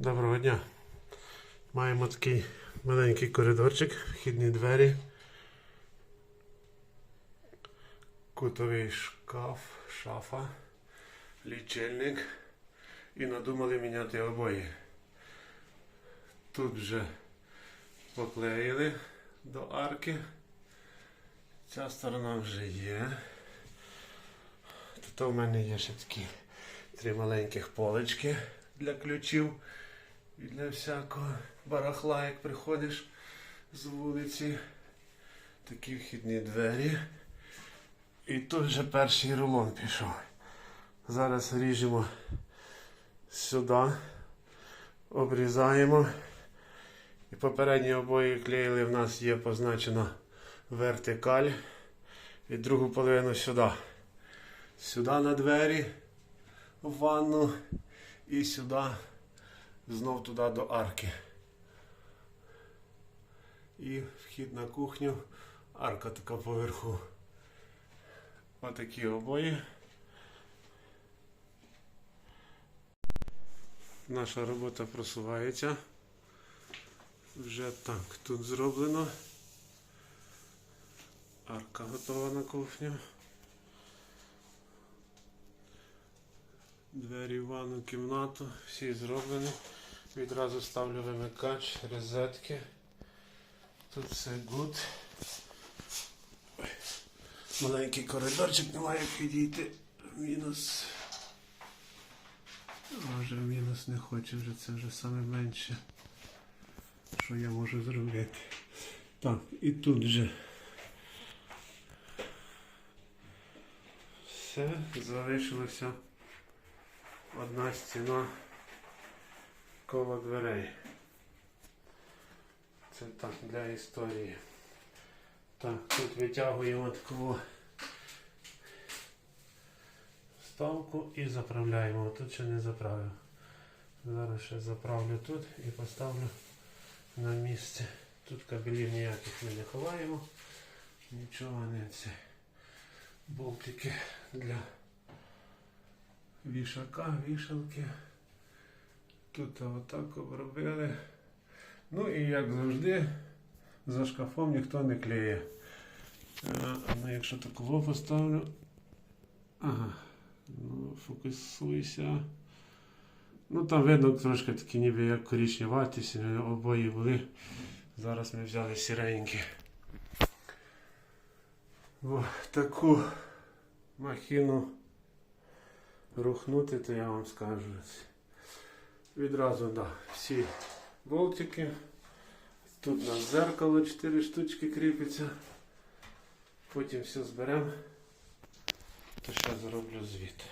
Доброго дня. Маємо такий маленький коридорчик, вхідні двері. Кутовий шкаф, шафа, лічильник. І надумали міняти обої. Тут вже поклеїли до арки. Ця сторона вже є. Тут у мене є ще такі три маленьких полички для ключів і для всякого барахла, як приходиш з вулиці. Такі вхідні двері. І тут вже перший рулон пішов. Зараз ріжемо сюди, обрізаємо. І попередні обої клеїли в нас є позначено вертикаль. І другу половину сюди. Сюди на двері, в ванну і сюди, знов туди до арки. І вхід на кухню, арка така поверху. Отакі обої. Наша робота просувається. Вже так, тут зроблено. Арка готова на кухню. Двері в ванну кімнату, всі зроблені. Відразу ставлю вимикач, розетки. Тут все гуд. Маленький коридорчик немає підійти. Мінус. Може мінус не хоче вже, це вже саме менше. Що я можу зробити? Так, і тут же. Все, залишилося одна стіна коло дверей. Це так для історії. Так, тут витягуємо таку вставку і заправляємо. Тут ще не заправив. Зараз ще заправлю тут і поставлю на місце. Тут кабелів ніяких ми не ховаємо. Нічого не це. Болтики для вішака, вішалки. Тут отак обробили. Ну і як завжди, за шкафом ніхто не клеє. Ну якщо такого поставлю. Ага, ну фокусуйся. Ну там видно трошки такі ніби як коричневаті, обої були. Зараз ми взяли сіренькі. О, таку махіну рухнути, то я вам скажу. Відразу да, всі болтики. Тут у нас зеркало 4 штучки кріпиться. Потім все зберемо. То ще зроблю звіт.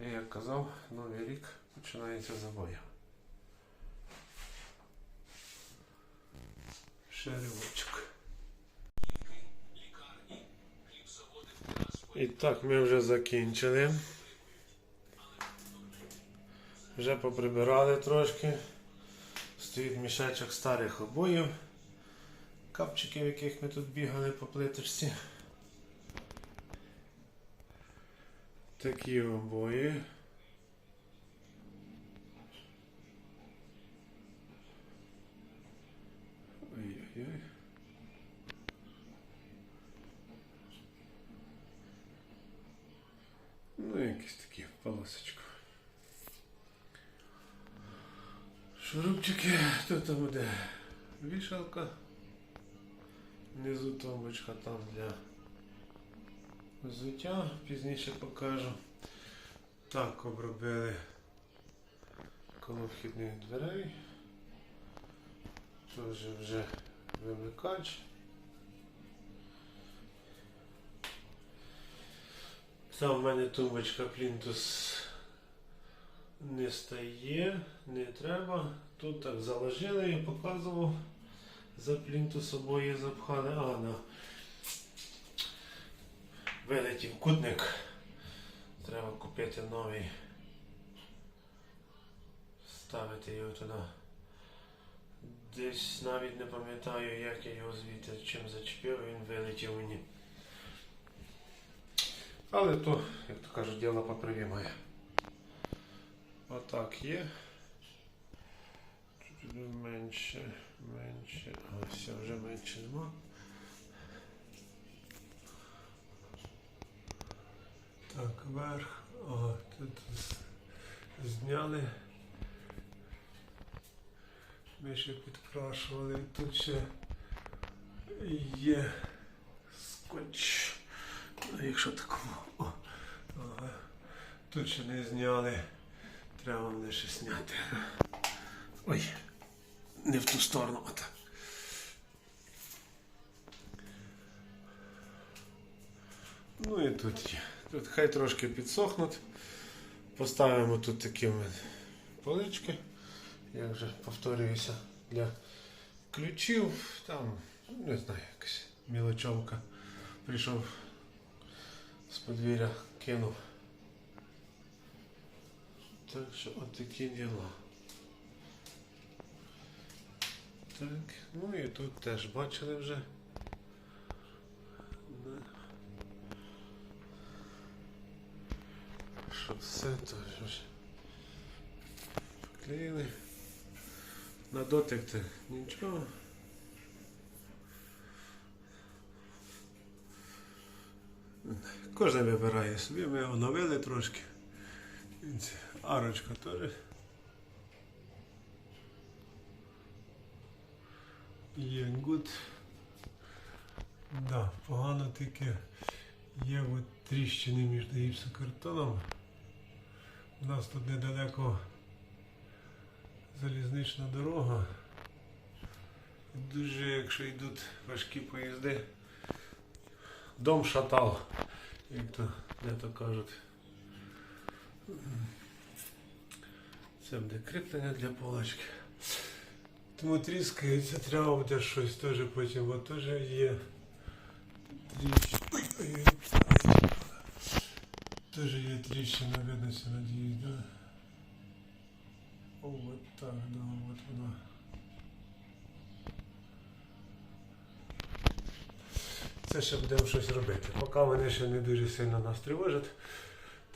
І як казав, новий рік починається з обоїв. Ще ривочок. І так, ми вже закінчили. Вже поприбирали трошки. Стоїть мішечок старих обоїв. Капчиків, в яких ми тут бігали по плиточці. Такі обої. Ой-ой-ой. Ну, якісь такі в. Шурупчики, тут буде вішалка. Внизу тумбочка там для взуття, пізніше покажу. Так, обробили коло вхідних дверей. Тут вже вимикач. Це в мене тумбочка плінтус не стає, не треба. Тут так заложили, я показував. За плінтус обоє запхали. А, на. Вилетів кутник. Треба купити новий. Ставити його туди. Десь навіть не пам'ятаю, як я його звідти чим зачепив, він вилетів мені. Але то, як то кажуть, діло поправимое. Отак є. менше, менше. А, все, вже менше нема. Так, вверх. Ага, тут зняли. Ми ще підкрашували. Тут ще є скотч. Ну, Якщо такому. О, ага. Тут ще не зняли. Треба мене ще зняти. Ой, не в ту сторону. Отак. Ну і тут є. Тут хай трошки підсохнуть. Поставимо тут такі полички. Я вже повторююся для ключів. Там, не знаю, якась мілочовка. Прийшов з подвір'я, кинув. Так що от такі діла. Так, ну і тут теж бачили вже. Що все то ж поклеїли. На дотик то нічого. Кожен вибирає собі, ми оновили трошки. Арочка теж. Є. Да, погано тільки є от тріщини між гіпсокартоном. У нас тут недалеко залізнична дорога. Дуже, якщо йдуть важкі поїзди, дом шатал, як то де то кажуть. Це буде кріплення для полочки. Тому тріскається, треба буде щось теж потім, бо теж є ой. Теж є тріщина, видно, надіюсь, да? О, от так, да, от вона. Це ще будемо щось робити. Поки вони ще не дуже сильно нас тривожать.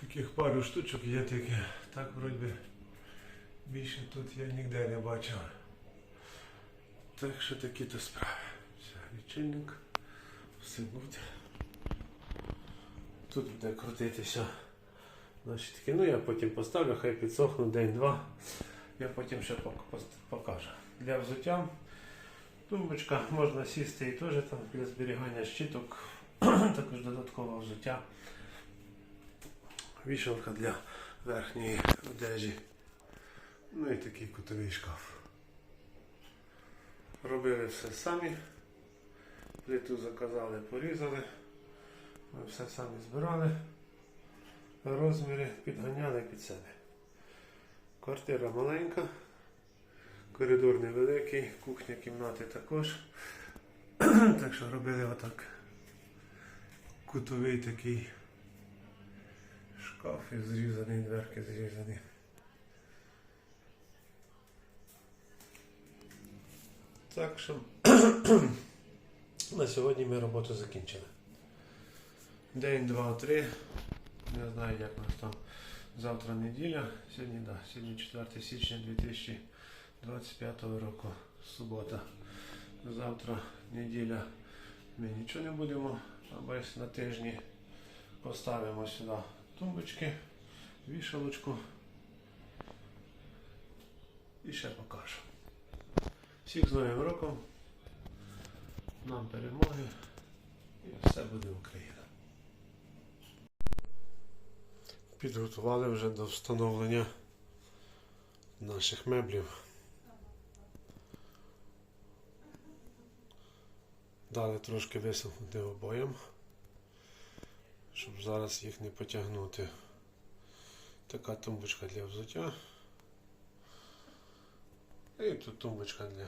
Таких пару штучок є тільки. Так вроді більше тут я ніде не бачив. Так що такі то справи. Все, лічильник. Все буде. Тут буде крутитися. Наші такі. Ну я потім поставлю, хай підсохну день-два. Я потім ще покажу. Для взуття тумбочка можна сісти і теж там для зберігання щиток, також додаткове взуття. Вішалка для верхньої одежі. Ну і такий кутовий шкаф. Робили все самі. Плиту заказали, порізали. Ми все самі збирали. Розміри підганяли під себе. Квартира маленька, коридор невеликий, кухня кімнати також. так що робили отак. Кутовий такий шкаф і зрізаний, дверки зрізані. Так що на сьогодні ми роботу закінчили. День, два, три. Не знаю, як у нас там завтра неділя. Сьогодні, да, сьогодні 4 січня 2025 року. Субота. Завтра неділя. Ми нічого не будемо. Або на тижні поставимо сюди тумбочки, вішалочку. І ще покажу. Всіх з Новим роком. Нам перемоги. І все буде Україна. Підготували вже до встановлення наших меблів. Дали трошки висохнути обоям, щоб зараз їх не потягнути. Така тумбочка для взуття. І тут тумбочка для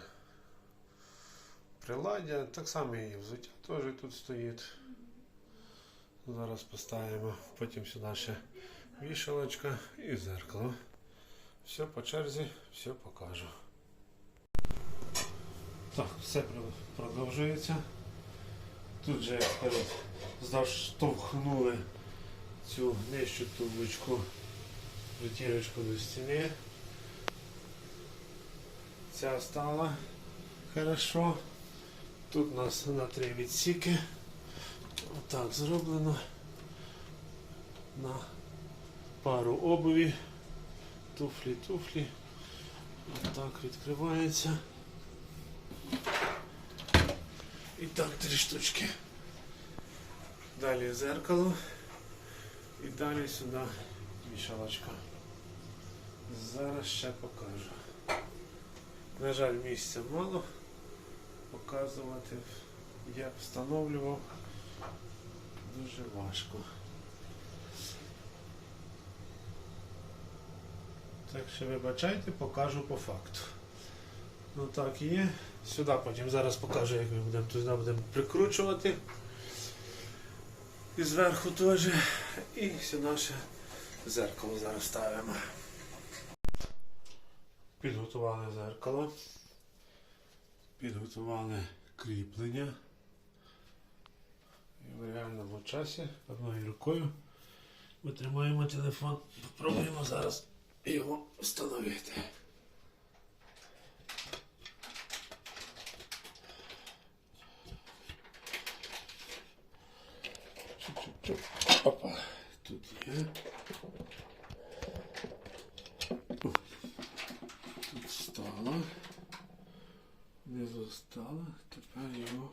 приладдя. Так само і взуття теж тут стоїть. Зараз поставимо, потім сюди ще вішалочка і зеркало. Все по черзі, все покажу. Так, все продовжується. Тут же кажуть, заштовхнули цю нижчу тумбочку, притірочку до стіни. Ця стала хорошо. Тут у нас на три відсіки. Отак зроблено. На пару обуві. Туфлі, туфлі. Отак відкривається. І так три штучки. Далі зеркало. І далі сюди вішалочка. Зараз ще покажу. На жаль, місця мало. Показувати я встановлював. Дуже важко. Так що вибачайте, покажу по факту. Ну так і є. Сюди потім зараз покажу, як ми будемо туди будемо прикручувати. І зверху теж. І сюди ще зеркало зараз ставимо. Підготували зеркало. Підготували кріплення. І в реальному часі одною рукою витримаємо телефон. Попробуємо зараз його встановити. Чуп-чуп-чуп. Опа. Тут є. О. Тут стало. Внизу стало. Тепер його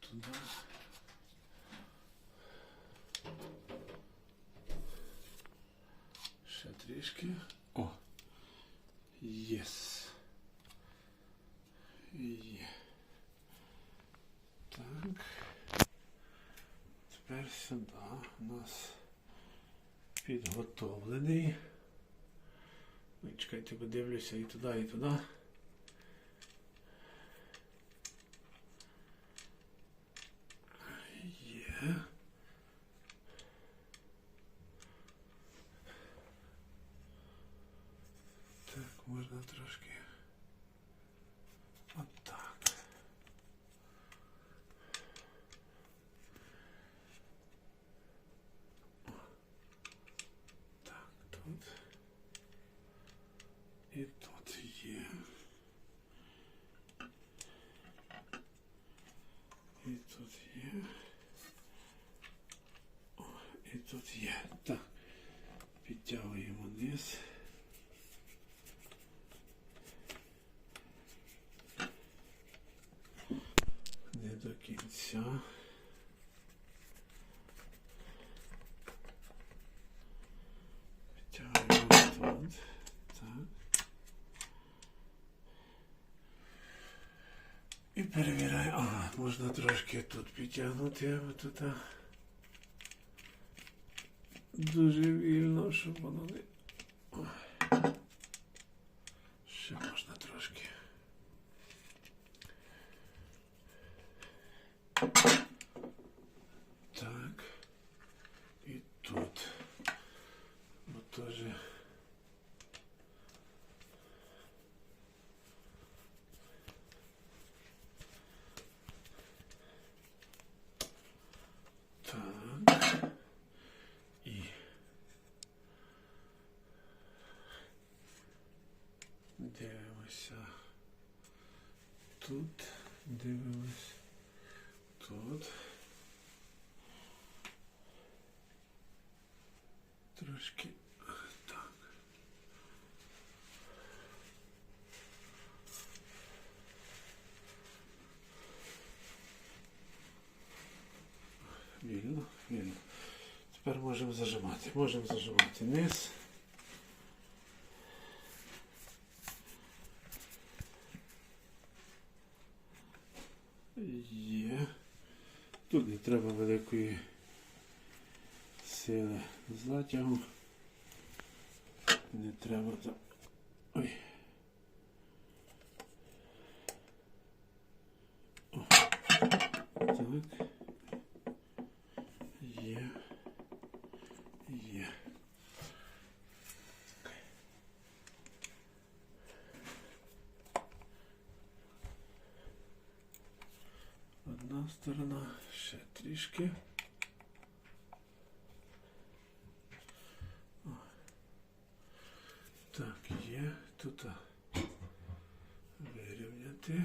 туди. Ще трішки. О. Єс. Є. Так. Тепер сюди у нас підготовлений. Чекайте, подивлюся і туди, і туди. до кінця. Підтягуємо тут. Так. І перевіряю. Ага, можна трошки тут підтягнути, а тут а, дуже вільно, щоб воно не. Дивимося. Тут. Дивимось. Тут. Трошки так. Вільно, вільно. Тепер можемо зажимати. Можемо зажимати низ. Є. Тут не треба великої сили затягу. Не треба то. Ой. О. Так. сторона, ще трішки. Так, є тут а, вирівняти.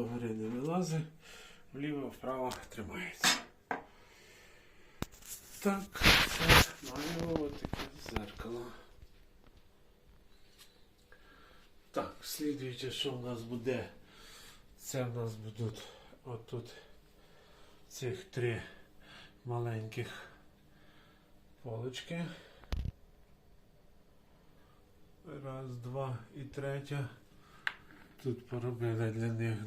Догори не вилазить. Вліво, вправо тримається. Так, це маємо отаке зеркало. Так, слідуюче, що в нас буде, це в нас будуть отут цих три маленьких полочки. Раз, два і третя. Тут поробили для них.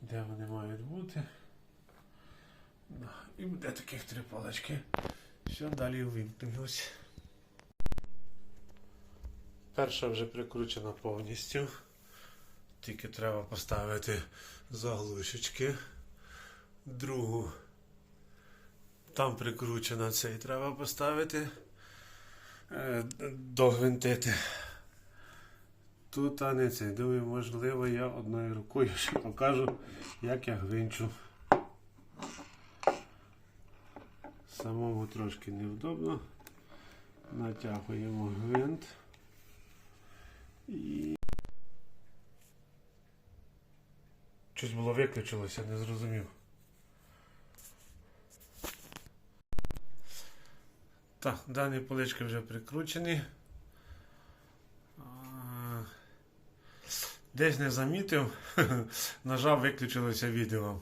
Де вони мають бути? І буде таких три палочки. Все, далі увімкнемось. Перша вже прикручена повністю. Тільки треба поставити заглушечки. Другу. Там прикручена цей треба поставити. Е, Догвинтити. Тут а не. Думаю, можливо, я одною рукою ще покажу, як я гвинчу. Самому трошки невдобно. Натягуємо гвинт. І. Щось було виключилося, не зрозумів. Так, дані полички вже прикручені. Десь не замітив, нажав, виключилося відео.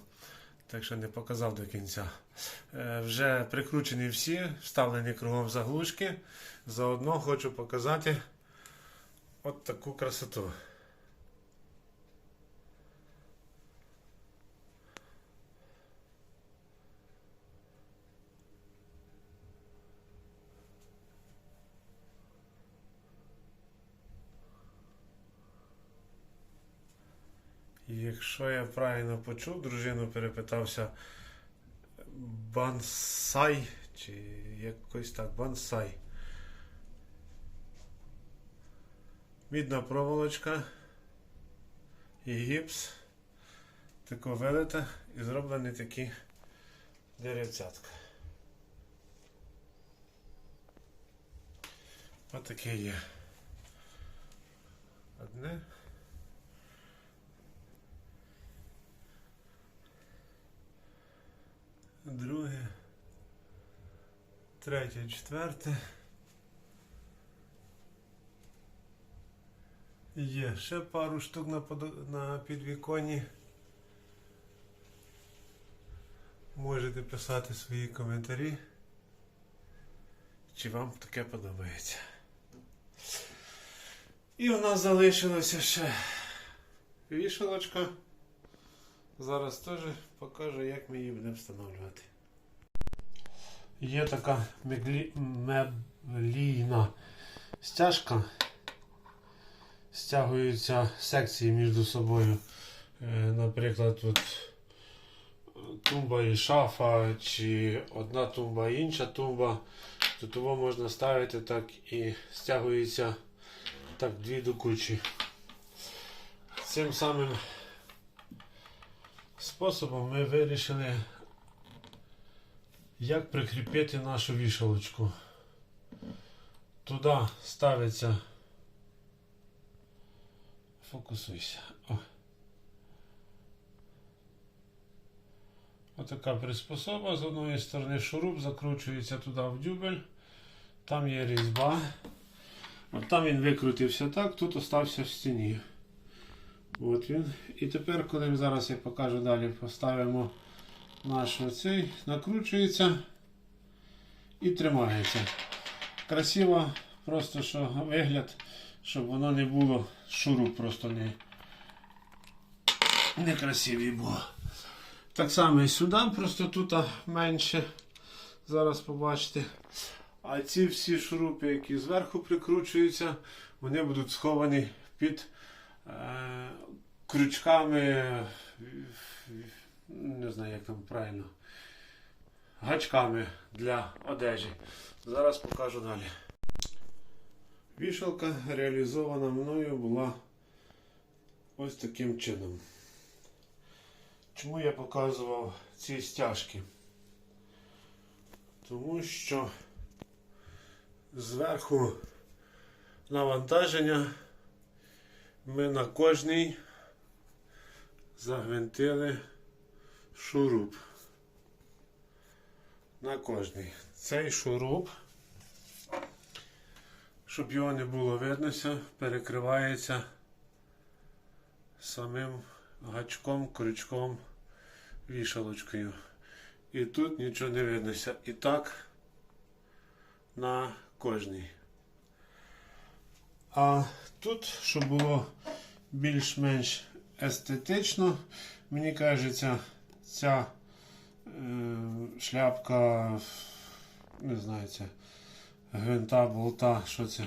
Так що не показав до кінця. Е, Вже прикручені всі, вставлені кругом заглушки. Заодно хочу показати от таку красоту. І Якщо я правильно почув, дружину перепитався бансай, чи якось так, бансай. Мідна проволочка і гіпс. Тако велета і зроблені такі деревцятка. Отаке є. Одне. Друге, третє, четверте. Є ще пару штук на, на підвіконні. Можете писати свої коментарі. Чи вам таке подобається? І у нас залишилося ще вішалочка. Зараз теж покажу, як ми її будемо встановлювати. Є така меглі... меблійна стяжка. Стягуються секції між собою. Е, Наприклад, от тумба і шафа, чи одна тумба і інша тумба. То того можна ставити так і стягується так дві до кучі. Цим самим способом ми вирішили, як прикріпити нашу вішалочку. Туди ставиться. Фокусуйся. Отака приспособа. З одної сторони шуруп закручується туди в дюбель. Там є різьба. От там він викрутився так, тут остався в стіні. От він. І тепер, коли зараз я покажу далі, поставимо наш оцей, накручується і тримається. Красиво, просто що вигляд, щоб воно не було, шуруп просто не, некрасивий був. Так само і сюди, просто тут менше зараз побачите. А ці всі шурупи, які зверху прикручуються, вони будуть сховані під крючками, е, не знаю, як там правильно, гачками для одежі. Зараз покажу далі. Вішалка реалізована мною була ось таким чином. Чому я показував ці стяжки? Тому що зверху навантаження ми на кожній загвинтили шуруп. На кожній. Цей шуруп, щоб його не було виднося, перекривається самим гачком, крючком, вішалочкою. І тут нічого не виднося. І так на кожній. А тут, щоб було більш-менш естетично, мені кажеться, ця е, шляпка, не знаю, це гвинта, болта, що це,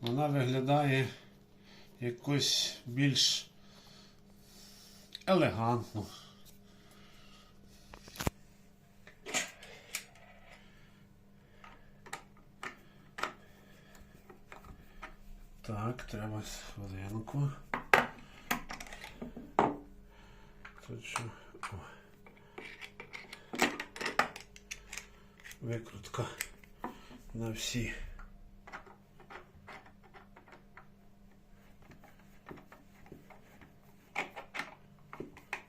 вона виглядає якось більш елегантно. Так, треба? О. Викрутка на всі.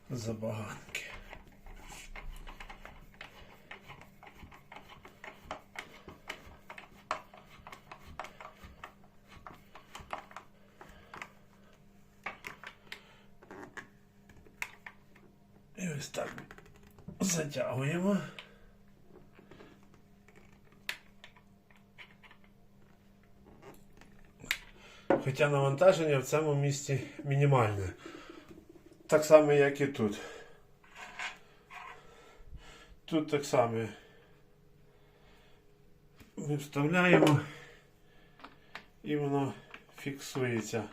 Забаганки. І ось так затягуємо. Хоча навантаження в цьому місці мінімальне. Так само, як і тут. Тут так само ми вставляємо і воно фіксується.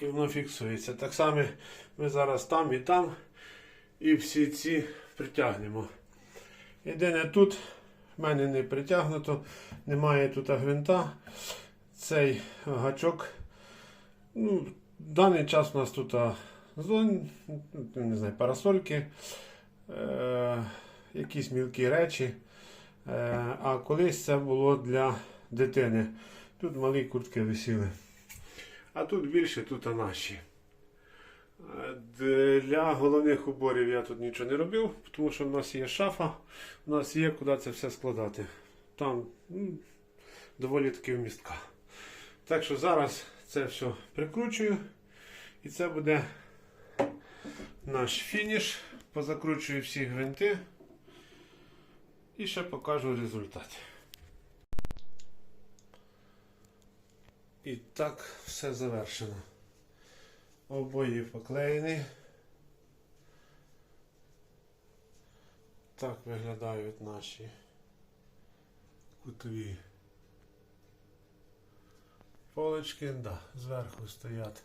І воно фіксується. Так само ми зараз там і там і всі ці притягнемо. Єдине тут в мене не притягнуто, немає тут гвинта. Цей гачок. Ну, в даний час у нас тут зон, не знаю, парасольки, е, якісь мілкі речі. Е, а колись це було для дитини. Тут малі куртки висіли. А тут більше, тут а наші. Для головних уборів я тут нічого не робив, тому що в нас є шафа, у нас є куди це все складати. Там м, доволі таки вмістка. Так що зараз це все прикручую і це буде наш фініш. Позакручую всі гвинти і ще покажу результат. І так все завершено. Обої поклеєні. Так виглядають наші кутові полочки, да, зверху стоять.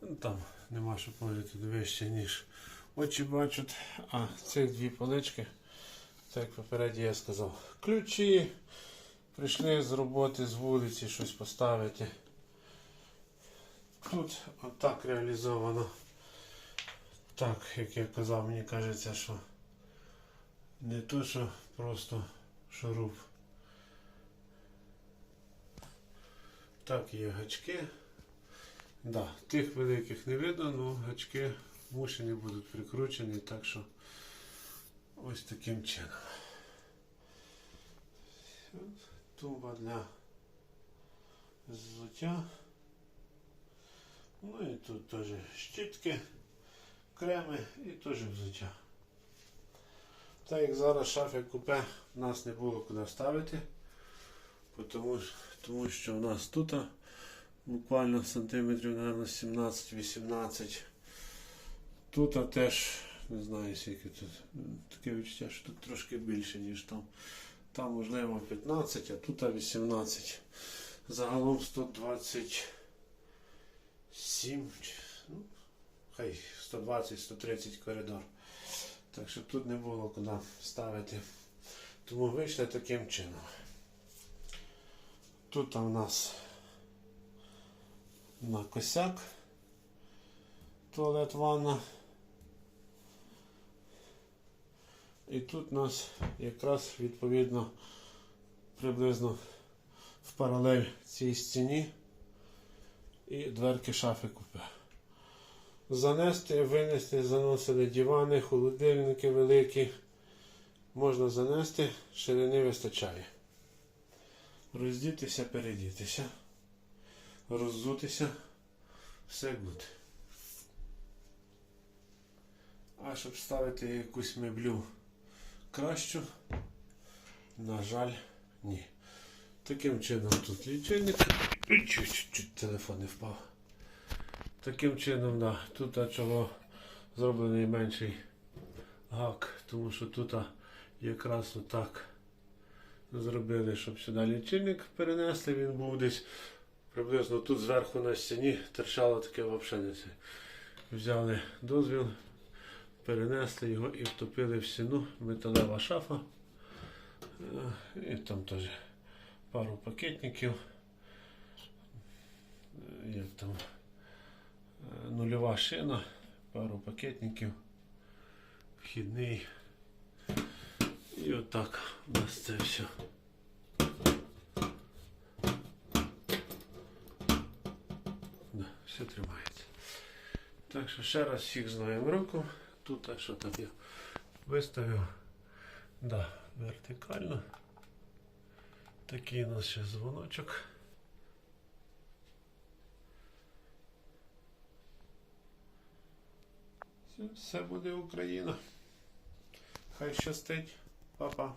Ну, Там нема що положити вище, ніж очі бачать. А цих дві полички, так як попередньо я сказав, ключі. Прийшли з роботи, з вулиці щось поставити. Тут отак реалізовано. Так, як я казав, мені кажеться, що не то, що просто шуруп. Так, є гачки. Да, тих великих не видно, але гачки мушені будуть прикручені, так що ось таким чином. Тумба для взуття. Ну і тут теж щітки, креми і теж взуття. Так як зараз шафи купе в нас не було куди ставити, тому, тому що в нас тут буквально сантиметрів, мабуть, 17-18. Тут теж, не знаю, скільки тут. Таке відчуття, що тут трошки більше, ніж там. Там можливо 15, а тут 18. Загалом 120. 7, ну, хай 120-130 коридор. Так що тут не було куди ставити. Тому вийшли таким чином. Тут у нас на косяк туалет ванна. І тут у нас якраз відповідно приблизно в паралель цій стіні і дверки шафи купе. Занести, винести, заносили дивани, холодильники великі. Можна занести, ширини вистачає. Роздітися, передітися, роззутися, все буде. А щоб ставити якусь меблю кращу, на жаль, ні. Таким чином тут лічильник. Чуть-чуть телефон не впав. Таким чином, да, тут чого зроблений менший гак, тому що тут якраз отак зробили, щоб сюди лічильник перенесли, він був десь приблизно тут зверху на стіні торчало таке не. Взяли дозвіл, перенесли його і втопили в стіну, металева шафа. Е, І там теж пару пакетників. Е, Як там е, нульова шина, пару пакетників, вхідний. І отак у нас це все. Да, все тримається. Так що ще раз всіх з Новим роком. Тут а що там я виставив. Да, вертикально. Такий у нас ще дзвоночок. Все буде Україна. Хай щастить, Па-па.